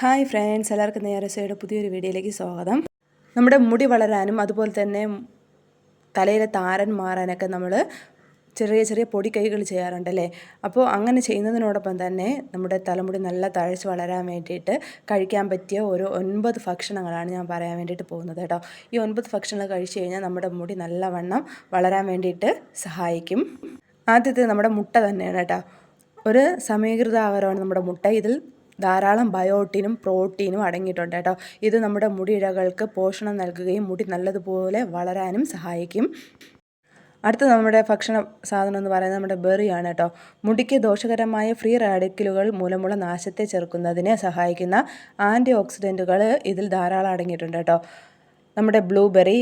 Hi friends എല്ലാവർക്കും നേരസയുടെ പുതിയൊരു വീഡിയോയിലേക്ക് സ്വാഗതം. നമ്മുടെ മുടി വളരാനും അതുപോലെ തന്നെ തലയിലെ താരൻ മാറാനൊക്കെ നമ്മൾ ചെറിയ ചെറിയ പൊടിക്കൈകൾ ചെയ്യാറുണ്ടല്ലേ അപ്പോൾ അങ്ങനെ ചെയ്യുന്നതിനോടൊപ്പം തന്നെ നമ്മുടെ തലമുടി നല്ല തഴച്ച് വളരാൻ വേണ്ടിയിട്ട് കഴിക്കാൻ പറ്റിയ ഒരു ഒൻപത് ഭക്ഷണങ്ങളാണ് ഞാൻ പറയാൻ വേണ്ടിയിട്ട് പോകുന്നത് കേട്ടോ. ഈ ഒൻപത് ഭക്ഷണങ്ങൾ കഴിച്ചു കഴിഞ്ഞാൽ നമ്മുടെ മുടി നല്ലവണ്ണം വളരാൻ വേണ്ടിയിട്ട് സഹായിക്കും. ആദ്യത്തെ നമ്മുടെ മുട്ട തന്നെയാണ് കേട്ടോ. ഒരു സമീകൃത ആഹാരമാണ് നമ്മുടെ മുട്ട. ഇതിൽ ധാരാളം ബയോട്ടിനും പ്രോട്ടീനും അടങ്ങിയിട്ടുണ്ട് കേട്ടോ. ഇത് നമ്മുടെ മുടിയിഴകൾക്ക് പോഷണം നൽകുകയും മുടി നല്ലതുപോലെ വളരാനും സഹായിക്കും. അടുത്ത നമ്മുടെ ഭക്ഷണ സാധനം എന്ന് പറയുന്നത് നമ്മുടെ ബെറിയാണ് കേട്ടോ. മുടിക്ക് ദോഷകരമായ ഫ്രീ റാഡിക്കലുകൾ മൂലമുള്ള നാശത്തെ ചെറുക്കുന്നതിനെ സഹായിക്കുന്ന ആന്റി ഓക്സിഡന്റുകൾ ഇതിൽ ധാരാളം അടങ്ങിയിട്ടുണ്ട് കേട്ടോ. നമ്മുടെ ബ്ലൂബെറി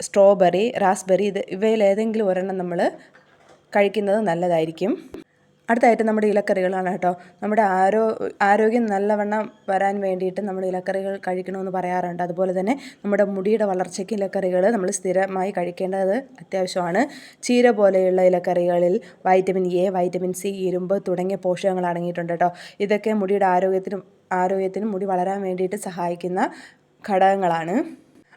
സ്ട്രോബെറി റാസ്ബെറി ഇത് ഇവയിൽ ഏതെങ്കിലും ഒരെണ്ണം നമ്മൾ കഴിക്കുന്നത് നല്ലതായിരിക്കും. അടുത്തായിട്ട് നമ്മുടെ ഇലക്കറികളാണ് കേട്ടോ. നമ്മുടെ ആരോ ആരോഗ്യം നല്ലവണ്ണം വരാൻ വേണ്ടിയിട്ട് നമ്മൾ ഇലക്കറികൾ കഴിക്കണമെന്ന് പറയാറുണ്ട്. അതുപോലെ തന്നെ നമ്മുടെ മുടിയുടെ വളർച്ചയ്ക്ക് ഇലക്കറികൾ നമ്മൾ സ്ഥിരമായി കഴിക്കേണ്ടത് അത്യാവശ്യമാണ്. ചീര പോലെയുള്ള ഇലക്കറികളിൽ വൈറ്റമിൻ എ വൈറ്റമിൻ സി ഇരുമ്പ് തുടങ്ങിയ പോഷകങ്ങൾ അടങ്ങിയിട്ടുണ്ട് കേട്ടോ. ഇതൊക്കെ മുടിയുടെ ആരോഗ്യത്തിനും ആരോഗ്യത്തിനും മുടി വളരാൻ വേണ്ടിയിട്ട് സഹായിക്കുന്ന ഘടകങ്ങളാണ്.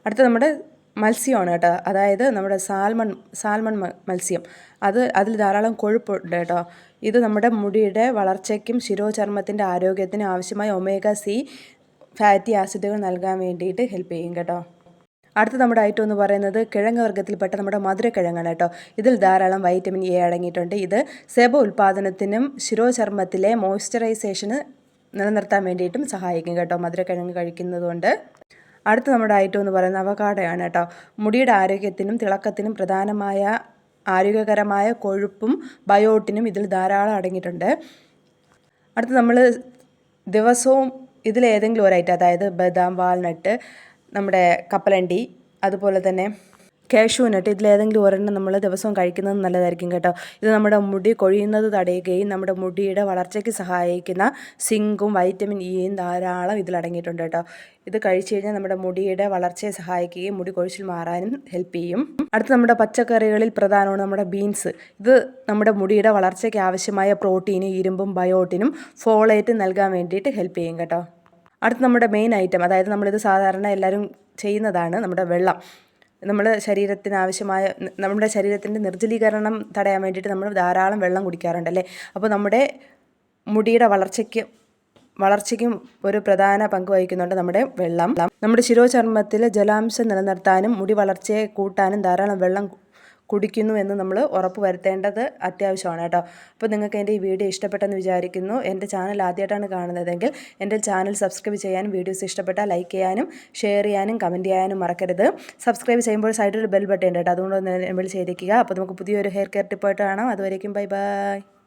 അടുത്ത നമ്മുടെ മത്സ്യമാണ് കേട്ടോ. അതായത് നമ്മുടെ സാൽമൺ സാൽമൺ മത്സ്യം. അത് അതിൽ ധാരാളം കൊഴുപ്പുണ്ട് കേട്ടോ. ഇത് നമ്മുടെ മുടിയുടെ വളർച്ചയ്ക്കും ശിരോചർമ്മത്തിന്റെ ആരോഗ്യത്തിനും ആവശ്യമായ ഒമേഗ സി ഫാറ്റി ആസിഡുകൾ നൽകാൻ വേണ്ടിയിട്ട് ഹെൽപ്പ് ചെയ്യും കേട്ടോ. അടുത്ത നമ്മുടെ ഐറ്റം എന്ന് പറയുന്നത് കിഴങ്ങ് വർഗത്തിൽപ്പെട്ട നമ്മുടെ മധുരക്കിഴങ്ങാണ് കേട്ടോ. ഇതിൽ ധാരാളം വൈറ്റമിൻ എ അടങ്ങിയിട്ടുണ്ട്. ഇത് സെബ ഉൽപ്പാദനത്തിനും ശിരോചർമ്മത്തിലെ മോയ്സ്ചറൈസേഷന് നിലനിർത്താൻ വേണ്ടിയിട്ടും സഹായിക്കും കേട്ടോ. മധുരക്കിഴങ്ങ് കഴിക്കുന്നതുകൊണ്ട്. അടുത്ത നമ്മുടെ ഐറ്റം എന്ന് പറയുന്നത് അവകാടയാണ് കേട്ടോ. മുടിയുടെ ആരോഗ്യത്തിനും തിളക്കത്തിനും പ്രധാനമായ ആരോഗ്യകരമായ കൊഴുപ്പും ബയോട്ടിനും ഇതിൽ ധാരാളം അടങ്ങിയിട്ടുണ്ട്. അടുത്ത് നമ്മൾ ദിവസവും ഇതിലേതെങ്കിലും ഒരു ഐറ്റം അതായത് ബദാം വാൾനട്ട് നമ്മുടെ കപ്പലണ്ടി അതുപോലെ തന്നെ കാഷ്യൂ നട്ട് ഇതിലേതെങ്കിലും ഒരെണ്ണം നമ്മൾ ദിവസവും കഴിക്കുന്നത് നല്ലതായിരിക്കും കേട്ടോ. ഇത് നമ്മുടെ മുടി കൊഴിയുന്നത് തടയുകയും നമ്മുടെ മുടിയുടെ വളർച്ചയ്ക്ക് സഹായിക്കുന്ന സിങ്കും വൈറ്റമിൻ ഇയും ധാരാളം ഇതിലടങ്ങിയിട്ടുണ്ട് കേട്ടോ. ഇത് കഴിച്ചു കഴിഞ്ഞാൽ നമ്മുടെ മുടിയുടെ വളർച്ചയെ സഹായിക്കുകയും മുടി കൊഴിച്ചിൽ മാറാനും ഹെൽപ്പ് ചെയ്യും. അടുത്ത് നമ്മുടെ പച്ചക്കറികളിൽ പ്രധാനമാണ് നമ്മുടെ ബീൻസ്. ഇത് നമ്മുടെ മുടിയുടെ വളർച്ചയ്ക്ക് ആവശ്യമായ പ്രോട്ടീനും ഇരുമ്പും ബയോട്ടിനും ഫോളേറ്റും നൽകാൻ വേണ്ടിയിട്ട് ഹെൽപ്പ് ചെയ്യും കേട്ടോ. അടുത്ത് നമ്മുടെ മെയിൻ ഐറ്റം അതായത് നമ്മളിത് സാധാരണ എല്ലാവരും ചെയ്യുന്നതാണ് നമ്മുടെ വെള്ളം. നമ്മൾ ശരീരത്തിന് ആവശ്യമായ നമ്മുടെ ശരീരത്തിന്റെ നിർജലീകരണം തടയാൻ വേണ്ടിയിട്ട് നമ്മൾ ധാരാളം വെള്ളം കുടിക്കാറുണ്ട് അല്ലേ? അപ്പോൾ നമ്മുടെ മുടിയുടെ വളർച്ചയ്ക്ക് വളർച്ചയ്ക്കും ഒരു പ്രധാന പങ്ക് വഹിക്കുന്നുണ്ട് നമ്മുടെ വെള്ളം. നമ്മുടെ ശിരോചർമ്മത്തിൽ ജലാംശം നിലനിർത്താനും മുടി വളർച്ചയെ കൂട്ടാനും ധാരാളം വെള്ളം കുടിക്കുന്നു എന്ന് നമ്മൾ ഉറപ്പ് വരുത്തേണ്ടത് അത്യാവശ്യമാണ് കേട്ടോ. അപ്പോൾ നിങ്ങൾക്ക് എന്റെ ഈ വീഡിയോ ഇഷ്ടപ്പെട്ടെന്ന് വിചാരിക്കുന്നു. എന്റെ ചാനൽ ആദ്യമായിട്ടാണ് കാണുന്നതെങ്കിൽ എന്റെ ചാനൽ സബ്സ്ക്രൈബ് ചെയ്യാനും വീഡിയോസ് ഇഷ്ടപ്പെട്ടാൽ ലൈക്ക് ചെയ്യാനും ഷെയർ ചെയ്യാനും കമന്റ് ചെയ്യാനും മറക്കരുത്. സബ്സ്ക്രൈബ് ചെയ്യുമ്പോൾ സൈഡിൽ ബെൽ ബട്ടൺ ഉണ്ട് കേട്ടോ. അതുകൊണ്ട് ഒന്ന് ചെയ്തിരിക്കുക. അപ്പോൾ നമുക്ക് പുതിയൊരു ഹെയർ കെയർ ടിപ്പായിട്ട് കാണാം. അതുവരേക്കും ബൈ ബൈ.